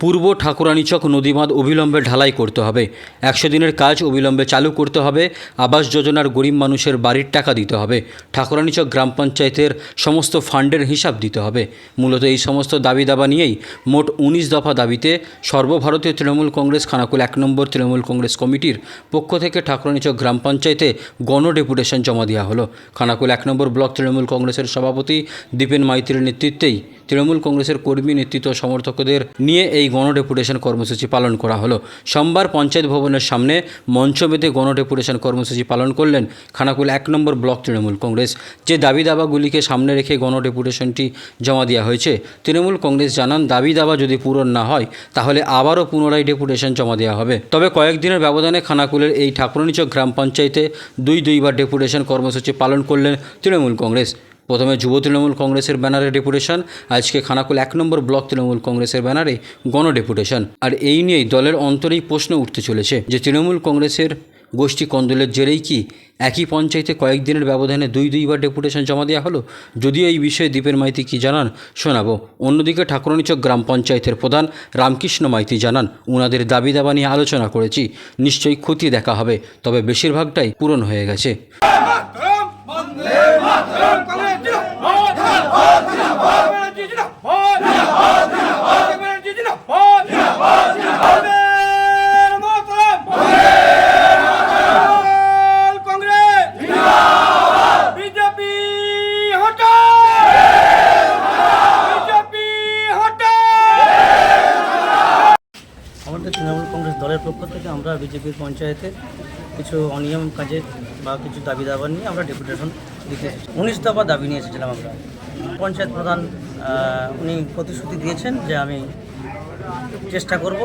পূর্ব ঠাকুরানীচক নদীবাঁধ অবিলম্বে ঢালাই করতে হবে। একশো দিনের কাজ অবিলম্বে চালু করতে হবে। আবাস যোজনার গরিব মানুষের বাড়ির টাকা দিতে হবে। ঠাকুরানীচক গ্রাম পঞ্চায়েতের সমস্ত ফান্ডের হিসাব দিতে হবে। মূলত এই সমস্ত দাবি দাবা নিয়েই মোট উনিশ দফা দাবিতে সর্বভারতীয় তৃণমূল কংগ্রেস, খানাকুল এক নম্বর তৃণমূল কংগ্রেস কমিটির পক্ষ থেকে ঠাকুরানীচক গ্রাম পঞ্চায়েতে গণ ডেপুটেশন জমা দেওয়া হলো। খানাকুল এক নম্বর ব্লক তৃণমূল কংগ্রেসের সভাপতি দীপেন মাইতির নেতৃত্বেই তৃণমূল কংগ্রেসের কর্মী নেতৃত্ব সমর্থকদের নিয়ে এই গণডেপুটেশন কর্মসূচি পালন করা হলো। সোমবার পঞ্চায়েত ভবনের সামনে মঞ্চ বেঁধে গণডেপুটেশন কর্মসূচি পালন করলেন খানাকুল এক নম্বর ব্লক তৃণমূল কংগ্রেস। যে দাবি দাবাগুলিকে সামনে রেখে গণ ডেপুটেশনটি জমা দেওয়া হয়েছে, তৃণমূল কংগ্রেস জানান দাবি দাবা যদি পূরণ না হয়, তাহলে আবারও পুনরায় ডেপুটেশন জমা দেওয়া হবে। তবে কয়েকদিনের ব্যবধানে খানাকুলের এই ঠাকুরনীচক গ্রাম পঞ্চায়েতে দুই দুইবার ডেপুটেশন কর্মসূচি পালন করলেন তৃণমূল কংগ্রেস। প্রথমে যুব তৃণমূল কংগ্রেসের ব্যানারে ডেপুটেশন, আজকে খানাকুল এক নম্বর ব্লক তৃণমূল কংগ্রেসের ব্যানারে গণ ডেপুটেশন। আর এই নিয়েই দলের অন্তরেই প্রশ্ন উঠতে চলেছে যে তৃণমূল কংগ্রেসের গোষ্ঠী কন্দলের জেরেই কি একই পঞ্চায়েতে কয়েকদিনের ব্যবধানে দুই দুইবার ডেপুটেশন জমা দেওয়া হলো? যদিও এই বিষয়ে দীপের মাইতি কি জানান, শোনাবো। অন্যদিকে ঠাকুরানীচক গ্রাম পঞ্চায়েতের প্রধান রামকৃষ্ণ মাইতি জানান ওনাদের দাবি দাবা নিয়ে আলোচনা করেছি, নিশ্চয়ই ক্ষতি দেখা হবে, তবে বেশিরভাগটাই পূরণ হয়ে গেছে বিজেপি হটাও বিজেপি হটাও আমাদের তৃণমূল কংগ্রেস দলের পক্ষ থেকে আমরা বিজেপির পঞ্চায়েতে কিছু অনিয়ম কাজে বা কিছু দাবি দাবা নিয়ে আমরা ডেপুটেশন দিতে এসেছি। উনিশ দফা দাবি নিয়ে এসেছিলাম আমরা। পঞ্চায়েত প্রধান উনি প্রতিশ্রুতি দিয়েছেন যে আমি চেষ্টা করব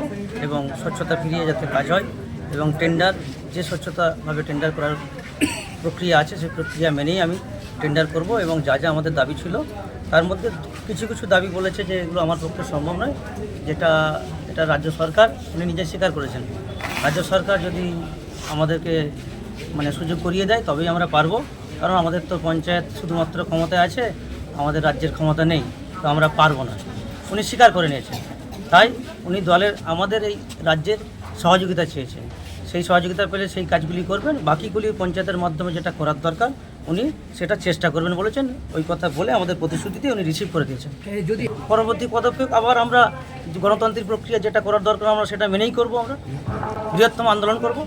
এবং স্বচ্ছতা ফিরিয়ে যাতে কাজ হয় এবং টেন্ডার যে স্বচ্ছতাভাবে টেন্ডার করার প্রক্রিয়া আছে সেই প্রক্রিয়া মেনেই আমি টেন্ডার করব এবং যা যা আমাদের দাবি ছিল, তার মধ্যে কিছু কিছু দাবি বলেছে যে এগুলো আমার পক্ষে সম্ভব নয়, যেটা এটা রাজ্য সরকার, উনি নিজে স্বীকার করেছেন। রাজ্য সরকার যদি আমাদেরকে মানে সুযোগ করিয়ে দেয়, তবেই আমরা পারব। কারণ আমাদের তো পঞ্চায়েত শুধুমাত্র ক্ষমতায় আছে, আমাদের রাজ্যের ক্ষমতা নেই, তো আমরা পারব না। উনি স্বীকার করে নিয়েছেন। তাই উনি দলের, আমাদের এই রাজ্যের সহযোগিতা চেয়েছেন। সেই সহযোগিতা পেলে সেই কাজগুলি করবেন। বাকিগুলি পঞ্চায়েতের মাধ্যমে যেটা করার দরকার উনি সেটা চেষ্টা করবেন বলেছেন ওই কথা বলে আমাদের প্রতিশ্রুতিতে উনি রিসিভ করে দিয়েছেন। যদি পরবর্তী পদক্ষেপ আবার আমরা গণতান্ত্রিক প্রক্রিয়া যেটা করার দরকার আমরা সেটা মেনেই করব আমরা। বৃহত্তম আন্দোলন করব।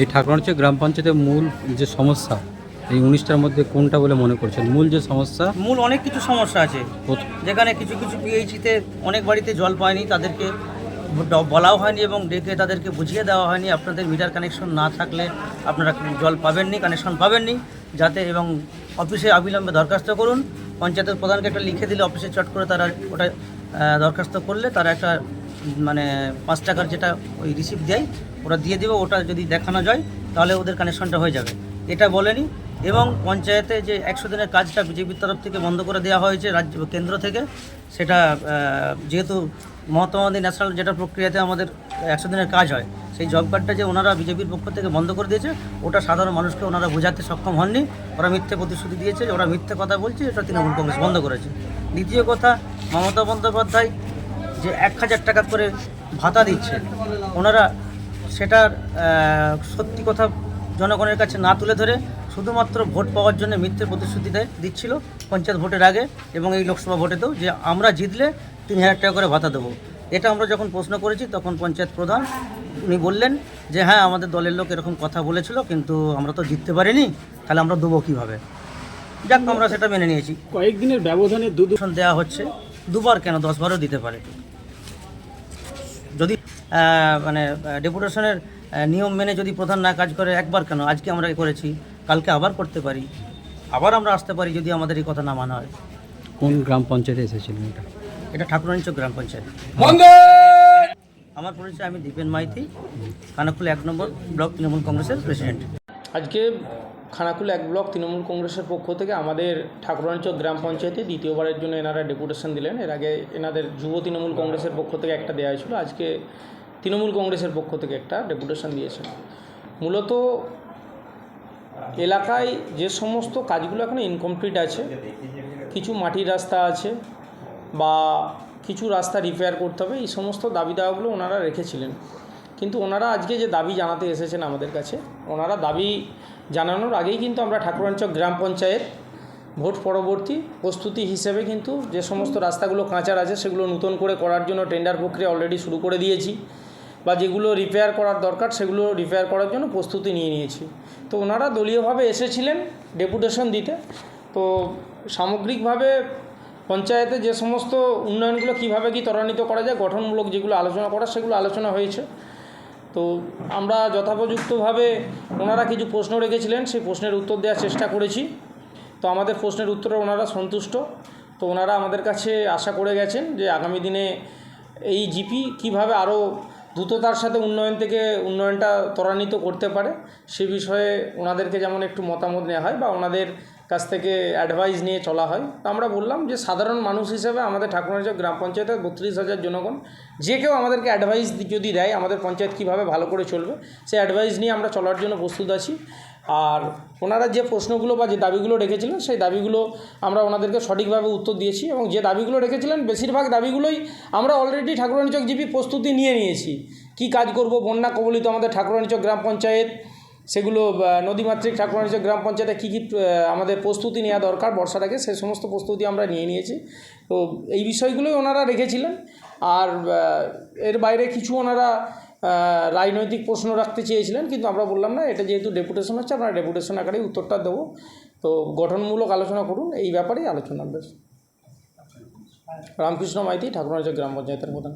এই ঠাকুরাঞ্চল গ্রাম পঞ্চায়েতের মূল যে সমস্যা এই উনিশটার মধ্যে কোনটা বলে মনে করছেন? মূল যে সমস্যা? মূল অনেক কিছু সমস্যা আছে। যেখানে কিছু কিছু পিএইচিতে অনেক বাড়িতে জল পায়নি তাদেরকে বলাও হয়নি এবং ডেকে তাদেরকে বুঝিয়ে দেওয়া হয়নি। আপনাদের মিটার কানেকশন না থাকলে আপনারা জল পাবেননি কানেকশন পাবেননি। যাতে এবং অফিসে অবিলম্বে দরখাস্ত করুন। পঞ্চায়েতের প্রধানকে একটা লিখে দিলে অফিসে চট করে তারা ওটা দরখাস্ত করলে তারা একটা মানে পাঁচ টাকার যেটা ওই রিসিপ্ট দেয় ওরা দিয়ে দেবে, ওটা যদি দেখানো যায়, তাহলে ওদের কানেকশনটা হয়ে যাবে। এটা বলেনি। এবং পঞ্চায়েতে যে একশো দিনের কাজটা বিজেপির তরফ থেকে বন্ধ করে দেওয়া হয়েছে রাজ্য কেন্দ্র থেকে, সেটা যেহেতু মহাত্মা গান্ধী ন্যাশনাল যেটা প্রক্রিয়াতে আমাদের একশো দিনের কাজ হয়। সেই জব কার্ডটা যে ওনারা বিজেপির পক্ষ থেকে বন্ধ করে দিয়েছে, ওটা সাধারণ মানুষকে ওনারা বোঝাতে সক্ষম হননি। ওরা মিথ্যে প্রতিশ্রুতি দিয়েছে, ওরা মিথ্যে কথা বলছে, এটা তৃণমূল কংগ্রেস বন্ধ করেছে। দ্বিতীয় কথা, মমতা বন্দ্যোপাধ্যায় যে এক হাজার টাকা করে ভাতা দিচ্ছে, ওনারা সেটার সত্যি কথা জনগণের কাছে না তুলে ধরে শুধুমাত্র ভোট পাওয়ার জন্য মিথ্যে প্রতিশ্রুতি দেয়, দিচ্ছিল পঞ্চায়েত ভোটের আগে এবং এই লোকসভা ভোটেতেও যে আমরা জিতলে তিন হাজার টাকা করে ভাতা দেবো। এটা আমরা যখন প্রশ্ন করেছি তখন পঞ্চায়েত প্রধান উনি বললেন যে হ্যাঁ আমাদের দলের লোক এরকম কথা বলেছিল কিন্তু আমরা তো জিততে পারিনি তাহলে আমরা দেবো কীভাবে? যাক আমরা সেটা মেনে নিয়েছি। কয়েকদিনের ব্যবধানে দু দূষণ দেওয়া হচ্ছে দুবার কেন দশ বারও দিতে পারে। যদি মানে ডেপুটেশনের নিয়ম মেনে যদি প্রধান না কাজ করে একবার কেন? আজকে আমরা এ করেছি কালকে আবার করতে পারি। আবার আমরা আসতে পারি যদি আমাদের এই কথা না মানা হয়। কোন গ্রাম পঞ্চায়েতে এসেছিলেন এটা? এটা ঠাকুরাঞ্চক গ্রাম পঞ্চায়েত। আমার পরিচয় আমি দীপেন মাইতি খানাকুল এক নম্বর ব্লক তৃণমূল কংগ্রেসের প্রেসিডেন্ট। আজকে খানাকুল এক ব্লক তৃণমূল কংগ্রেসের পক্ষ থেকে আমাদের ঠাকুরাঞ্চল গ্রাম পঞ্চায়েতে দ্বিতীয়বারের জন্য এনারা ডেপুটেশন দিলেন। এর আগে এনাদের যুব তৃণমূল কংগ্রেসের পক্ষ থেকে একটা দেওয়া হয়েছিল। আজকে তৃণমূল কংগ্রেসের পক্ষ থেকে একটা ডেপুটেশন দিয়েছেন। মূলত এলাকায় যে সমস্ত কাজগুলো এখনও ইনকমপ্লিট আছে কিছু মাটির রাস্তা আছে বা কিছু রাস্তা রিপেয়ার করতে হবে, এই সমস্ত দাবি দাওয়াগুলো ওনারা রেখেছিলেন। কিন্তু ওনারা আজকে যে দাবি জানাতে এসেছেন আমাদের কাছে, ওনারা দাবি জানানোর আগেই কিন্তু আমরা ঠাকুরাঞ্চক গ্রাম পঞ্চায়েত ভোট পরবর্তী প্রস্তুতি হিসেবে কিন্তু যে সমস্ত রাস্তাগুলো কাঁচার আছে, সেগুলো নতুন করে করার জন্য টেন্ডার প্রক্রিয়া অলরেডি শুরু করে দিয়েছি বা যেগুলো রিপেয়ার করার দরকার, সেগুলো রিপেয়ার করার জন্য প্রস্তুতি নিয়ে নিয়েছি। তো ওনারা দলীয়ভাবে এসেছিলেন ডেপুটেশন দিতে। তো সামগ্রিকভাবে পঞ্চায়েতে যে সমস্ত উন্নয়নগুলো কীভাবে কী ত্বরান্বিত করা যায়, গঠনমূলক যেগুলো আলোচনা করা, সেগুলো আলোচনা হয়েছে। তো আমরা যথোপযুক্তভাবে ওনারা কিছু প্রশ্ন রেখেছিলেন, সেই প্রশ্নের উত্তর দেওয়ার চেষ্টা করেছি। তো আমাদের প্রশ্নের উত্তরে ওনারা সন্তুষ্ট। তো ওনারা আমাদের কাছে আশা করে গেছেন যে আগামী দিনে এই জিপি কীভাবে আরও দ্রুততার সাথে উন্নয়ন থেকে উন্নয়নটা ত্বরান্বিত করতে পারে, সে বিষয়ে ওনাদেরকে যেমন একটু মতামত নেওয়া হয় বা ওনাদের কাছ থেকে অ্যাডভাইস নিয়ে চলা হয়। তো আমরা বললাম যে, সাধারণ মানুষ হিসেবে আমাদের ঠাকুরগাঁও গ্রাম পঞ্চায়েতের বত্রিশ হাজার জনগণ, যে কেউ আমাদেরকে অ্যাডভাইস যদি দেয়, আমাদের পঞ্চায়েত কীভাবে ভালো করে চলবে সেই অ্যাডভাইস নিয়ে আমরা চলার জন্য প্রস্তুত আছি। আর ওনারা যে প্রশ্নগুলো বা যে দাবিগুলো রেখেছিলেন, সেই দাবিগুলো আমরা ওনাদেরকে সঠিকভাবে উত্তর দিয়েছি এবং যে দাবিগুলো রেখেছিলেন, বেশিরভাগ দাবিগুলোই আমরা অলরেডি ঠাকুরানীচক জিপি প্রস্তুতি নিয়ে নিয়েছি। কি কাজ করব বন্যা কবলিত আমাদের ঠাকুরানীচক গ্রাম পঞ্চায়েত সেগুলো নদীমাতৃক ঠাকুরানীচক গ্রাম পঞ্চায়েতে কী কী আমাদের প্রস্তুতি নেওয়া দরকার, বর্ষাটাকে সে সমস্ত প্রস্তুতি আমরা নিয়ে নিয়েছি। তো এই বিষয়গুলোই ওনারা রেখেছিলেন। আর এর বাইরে কিছু ওনারা রাজনৈতিক প্রশ্ন রাখতে চেয়েছিলেন, কিন্তু আমরা বললাম না, এটা যেহেতু ডেপুটেশন হচ্ছে, আমরা ডেপুটেশন আকারেই উত্তরটা দেবো। তো গঠনমূলক আলোচনা করুন, এই ব্যাপারেই আলোচনা বেশ। রামকৃষ্ণ মাইতি ঠাকুরানীচক গ্রাম পঞ্চায়েতের প্রধান।